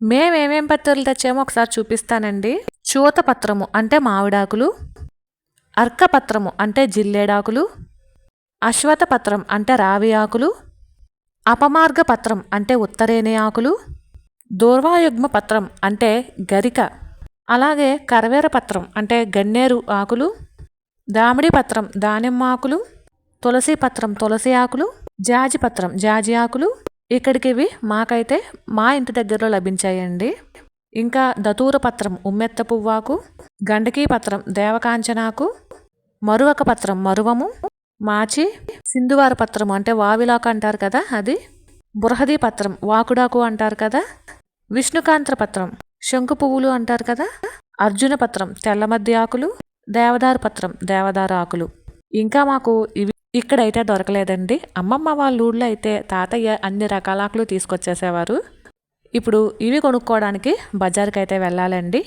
మేమేమేం పత్రాలు తెచ్చామో ఒకసారి చూపిస్తానండి. చూత పత్రము అంటే మామిడాకులు అర్కపత్రము అంటే జిల్లేడాకులు అశ్వత పత్రం అంటే రావి ఆకులు అపమార్గ పత్రం అంటే ఉత్తరేణి ఆకులు దూర్వాయుగ్మ పత్రం అంటే గరిక అలాగే కరవేర పత్రం అంటే గన్నేరు ఆకులు దామిడి పత్రం దానిమ్మ ఆకులు తులసి పత్రం తులసి ఆకులు జాజి పత్రం జాజి ఆకులు ఇక్కడికి ఇవి మాకైతే మా ఇంటి దగ్గరలో లభించాయండి. ఇంకా దతూర పత్రం ఉమ్మెత్త పువ్వాకు గండకీ పత్రం దేవకాంచనాకు మరువక పత్రం మరువము మాచి సింధువార పత్రం అంటే వావిలాకు అంటారు కదా అది. బృహదీ పత్రం వాకుడాకు అంటారు కదా. విష్ణుకాంత్ర పత్రం శంకు పువ్వులు అంటారు కదా. అర్జున పత్రం తెల్లమద్ది ఆకులు దేవదారు పత్రం దేవదారు ఆకులు. ఇంకా మాకు ఇవి ఇక్కడైతే దొరకలేదండి. అమ్మమ్మ వాళ్ళ ఊళ్ళో అయితే తాతయ్య అన్ని రకాల ఆకులు తీసుకొచ్చేసేవారు. ఇప్పుడు ఇవి కొనుక్కోవడానికి బజార్కి అయితే వెళ్ళాలండి